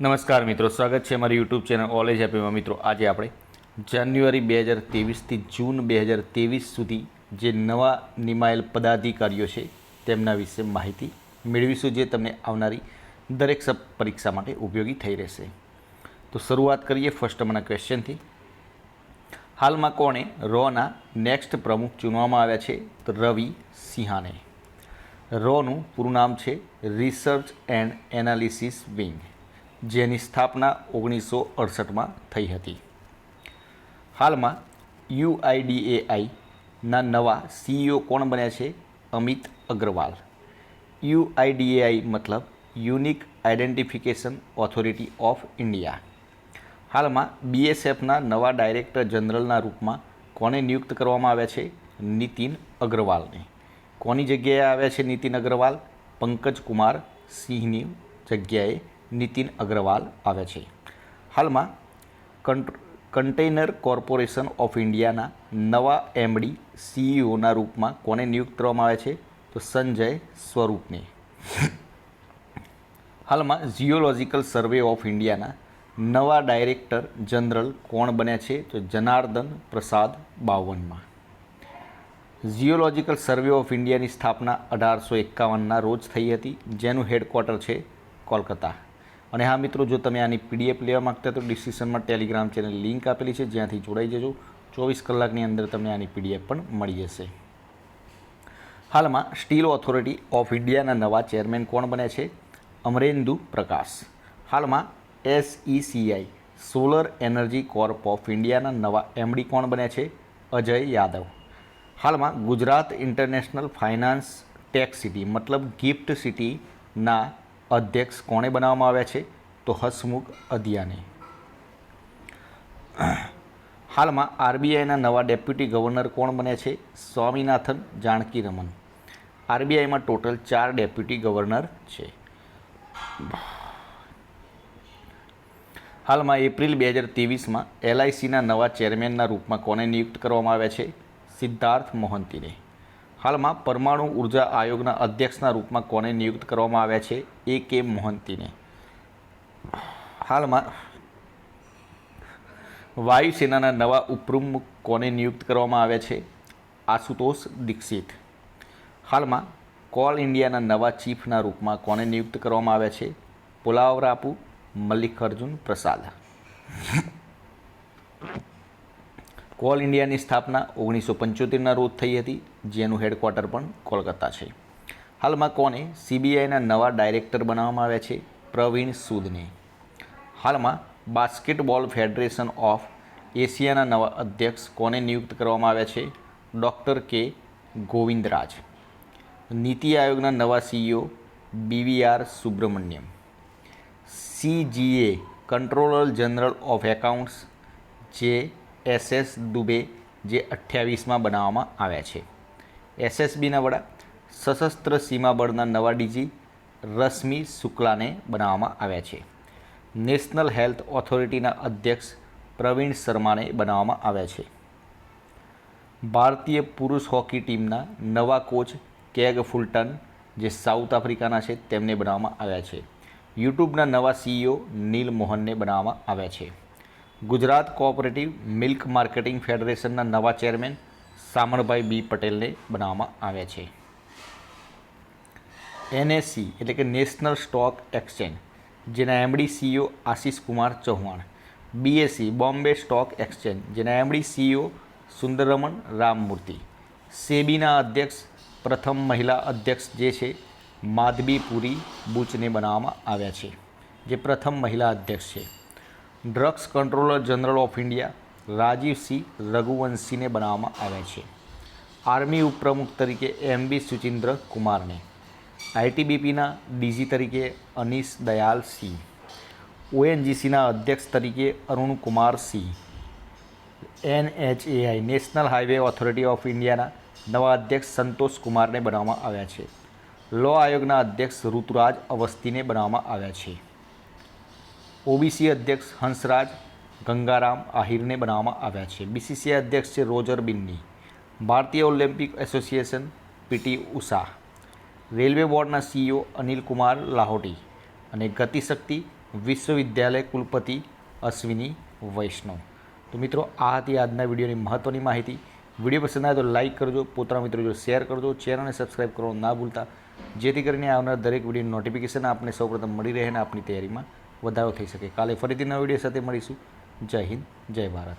નમસ્કાર મિત્રો, સ્વાગત છે અમારી યુટ્યુબ ચેનલ ઓલેજ હેપીમાં મિત્રો, આજે આપણે જાન્યુઆરી બે હજાર ત્રેવીસથી જૂન બે હજાર ત્રેવીસ સુધી જે નવા નિમાયેલ પદાધિકારીઓ છે, તેમના વિશે માહિતી મેળવીશું જે તમને આવનારી દરેક સબ પરીક્ષા માટે ઉપયોગી થઈ રહેશે. તો શરૂઆત કરીએ ફર્સ્ટ અમારા ક્વેશ્ચનથી. હાલમાં કોણે રોના નેક્સ્ટ પ્રમુખ ચૂનવામાં આવ્યા છે તો રવિ સિંહાને? રોનું પૂરું નામ છે રિસર્ચ એન્ડ એનાલિસિસ વિંગ જેની સ્થાપના ઓગણીસો અડસઠમાં થઈ હતી. હાલમાં યુઆઈડીએઆઈના નવા સીઈઓ કોણ બન્યા છે? અમિત અગ્રવાલ. યુઆઈડીએઆઈ મતલબ unique identification authority of India. હાલમાં બીએસએફના નવા ડાયરેક્ટર જનરલના રૂપમાં કોને નિયુક્ત કરવામાં આવ્યા છે? નીતિન અગ્રવાલને. કોની જગ્યાએ આવ્યા છે નીતિન અગ્રવાલ? પંકજ કુમાર સિંહની જગ્યાએ નીતિન અગ્રવાલ આવે છે. હાલમાં કન્ટેનર કોર્પોરેશન ઓફ ઇન્ડિયાના નવા એમડી સીઈઓના રૂપમાં કોને નિયુક્ત કરવામાં આવે છે? તો સંજય સ્વરૂપને. હાલમાં જીઓલોજિકલ સર્વે ઓફ ઇન્ડિયાના નવા ડાયરેક્ટર જનરલ કોણ બન્યા છે? તો જનાર્દન પ્રસાદ બાવનમાં. જીઓલોજિકલ સર્વે ઓફ ઇન્ડિયાની સ્થાપના અઢારસો એકાવનના રોજ થઈ હતી, જેનું હેડક્વાર્ટર છે કોલકાતા. અને હા મિત્રો, જો તમે આની પીડીએફ લેવા માગતા તો ડિસ્ક્રિપ્શનમાં ટેલિગ્રામ ચેનલ લિંક આપેલી છે, જ્યાંથી જોડાઈ જજો. ચોવીસ કલાકની અંદર તમને આની પીડીએફ પણ મળી જશે. હાલમાં સ્ટીલ ઓથોરિટી ઓફ ઇન્ડિયાના નવા ચેરમેન કોણ બન્યા છે? અમરેન્દુ પ્રકાશ. હાલમાં SECI Solar Energy Corp of ઇન્ડિયાના નવા એમડી કોણ બન્યા છે? અજય યાદવ. હાલમાં Gujarat International Finance Tech City મતલબ ગિફ્ટ સિટીના અધ્યક્ષ કોણે બનાવવામાં આવ્યા છે? તો હસમુખ અધિયાને હાલમાં આરબીઆઈના નવા ડેપ્યુટી ગવર્નર કોણ બન્યા છે? સ્વામિનાથન, જાનકી રમન. આરબીઆઈમાં ટોટલ ચાર ડેપ્યુટી ગવર્નર છે. હાલમાં એપ્રિલ બે હજાર ત્રેવીસમાં એલઆઈસીના નવા ચેરમેનના રૂપમાં કોને નિયુક્ત કરવામાં આવ્યા છે? સિદ્ધાર્થ મોહંતીને. હાલમાં પરમાણુ ઊર્જા આયોગના અધ્યક્ષના રૂપમાં કોને નિયુક્ત કરવામાં આવ્યા છે? એ કે મોહંતીને. હાલમાં વાયુસેનાના નવા ઉપપ્રમુખ કોને નિયુક્ત કરવામાં આવ્યા છે? આશુતોષ દીક્ષિત. હાલમાં કોલ ઇન્ડિયાના નવા ચીફના રૂપમાં કોને નિયુક્ત કરવામાં આવ્યા છે? પુલાવરાપુ મલ્લિકાર્જુન પ્રસાદ. કોલ ઇન્ડિયાની સ્થાપના ઓગણીસો પંચોતેરના રોજ થઈ હતી, જેનું હેડક્વાર્ટર પણ કોલકાતા છે. હાલમાં કોને સીબીઆઈના નવા ડાયરેક્ટર બનાવવામાં આવ્યા છે? પ્રવીણ સૂદને. હાલમાં બાસ્કેટબોલ ફેડરેશન ઓફ એશિયાના નવા અધ્યક્ષ કોને નિયુક્ત કરવામાં આવ્યા છે? ડૉક્ટર કે ગોવિંદરાજ. નીતિ આયોગના નવા CEO BVR Subrahmanyam. CGA controller general of accounts જે એસએસ દુબે જે અઠ્યાવીસમાં બનાવવામાં આવ્યા છે. એસએસબીના વડા સશસ્ત્ર સીમા બળના નવા ડીજી રશ્મિ શુક્લાને બનાવવામાં આવ્યા છે. નેશનલ હેલ્થ ઓથોરિટીના અધ્યક્ષ પ્રવીણ શર્માને બનાવવામાં આવ્યા છે. ભારતીય પુરુષ હોકી ટીમના નવા કોચ કેગ ફુલટન, જે સાઉથ આફ્રિકાના છે, તેમને બનાવવામાં આવ્યા છે. યુટ્યુબના નવા સીઈઓ નીલ મોહનને બનાવવામાં આવ્યા છે. ગુજરાત કોઓપરેટિવ મિલ્ક માર્કેટિંગ ફેડરેશનના નવા ચેરમેન સામણભાઈ બી પટેલને બનાવવામાં આવ્યા છે. એનએસસી એટલે કે નેશનલ સ્ટોક એક્સચેન્જ, જેના MD CEO Ashish Kumar Chauhan, BSC Bombay stock exchange, જેના એમડી સીઈઓ સુંદરરમણ રામમૂર્તિ, સેબીના અધ્યક્ષ પ્રથમ મહિલા અધ્યક્ષ જે છે, માધબી પુરી બુચને બનાવવામાં આવ્યા છે, જે પ્રથમ મહિલા અધ્યક્ષ છે. Drugs controller general of India Rajeev Singh રઘુવંશીને બનાવવામાં આવ્યા છે. આર્મી ઉપપ્રમુખ તરીકે એમ બી સુચિન્દ્ર કુમારને. આઈટીબીપીના ડીજી તરીકે અનીશ દયાલ સિંહ. ઓએનજીસીના અધ્યક્ષ તરીકે Arun Kumar Singh. NHAI, national highway authority of ઇન્ડિયાના નવા અધ્યક્ષ સંતોષ કુમારને બનાવવામાં આવ્યા છે. લો આયોગના અધ્યક્ષ ઋતુરાજ અવસ્થીને બનાવવામાં આવ્યા છે. ઓબીસી અધ્યક્ષ હંસરાજ ગંગારામ આહિરને બનાવવામાં આવ્યા છે. બીસીસીઆઈ અધ્યક્ષ છે રોજર બિન્ની. ભારતીય Olympic association PT Usha. Railway બોર્ડના સીઈઓ અનિલ કુમાર લાહોટી અને ગતિશક્તિ વિશ્વવિદ્યાલય કુલપતિ અશ્વિની વૈષ્ણવ. તો મિત્રો, આ હતી આજના વિડીયોની મહત્ત્વની માહિતી. વીડિયો પસંદ આવે તો લાઇક કરજો, પોતાના મિત્રો જો શેર કરજો ચેનલને સબસ્ક્રાઈબ કરવાનું ના ભૂલતા. જેથી કરીને આવનાર દરેક વીડિયો નોટિફિકેશન આપને સૌપ્રથમ મળી રહે અને આપની તૈયારીમાં વધારો થઈ શકે. કાલે ફરીથી નવા વીડિયો સાથે મળીશું. જય હિન્દ જય ભારત.